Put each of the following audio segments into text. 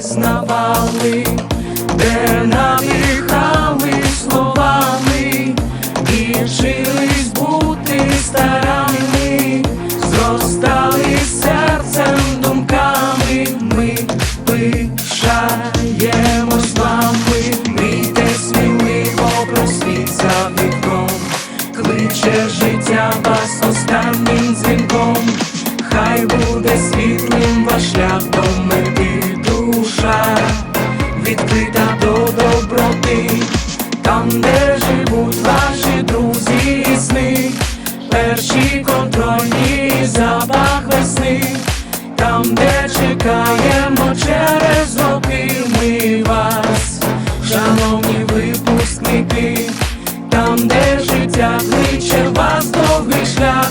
пізнавали, де надихали словами і вчились бути старанними, зростали серцем думками, ми пишаємось вами, мрійте сміливо про світ за вікном, кличе життя вас останнім чекаємо через роки ми вас, шановні випускники, там, де життя кличе вас довгий шлях,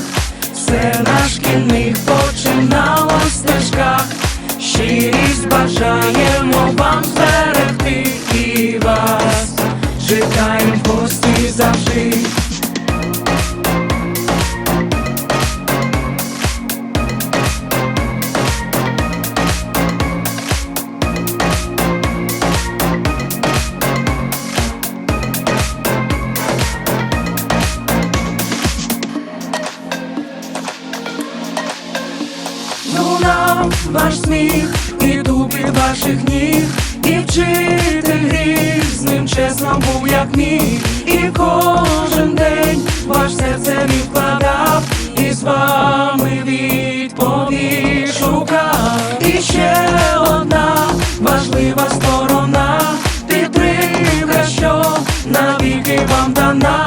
все на шкільних починало стежках, щирість бажаємо вам зберегти Лунав ваш сміх і дуби ваших ніг, і вчитель грізним чесно був, як міг, і кожен день ваш серце він вкладав, і з вами відповідь шукав. І ще одна важлива сторона, підтримка, що навіки вам дана,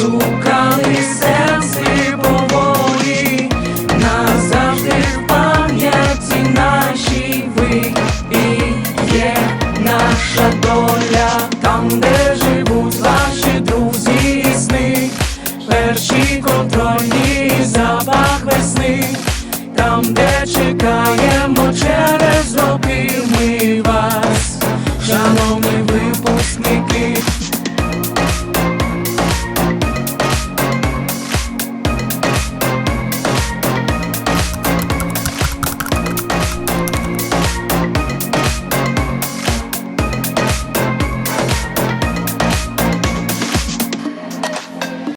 шукали серці поволі, назавжди в пам'яті нашій ви. Є наша доля, там, де живуть ваші друзі сни, перші контрольні запах весни, там, де чекаємо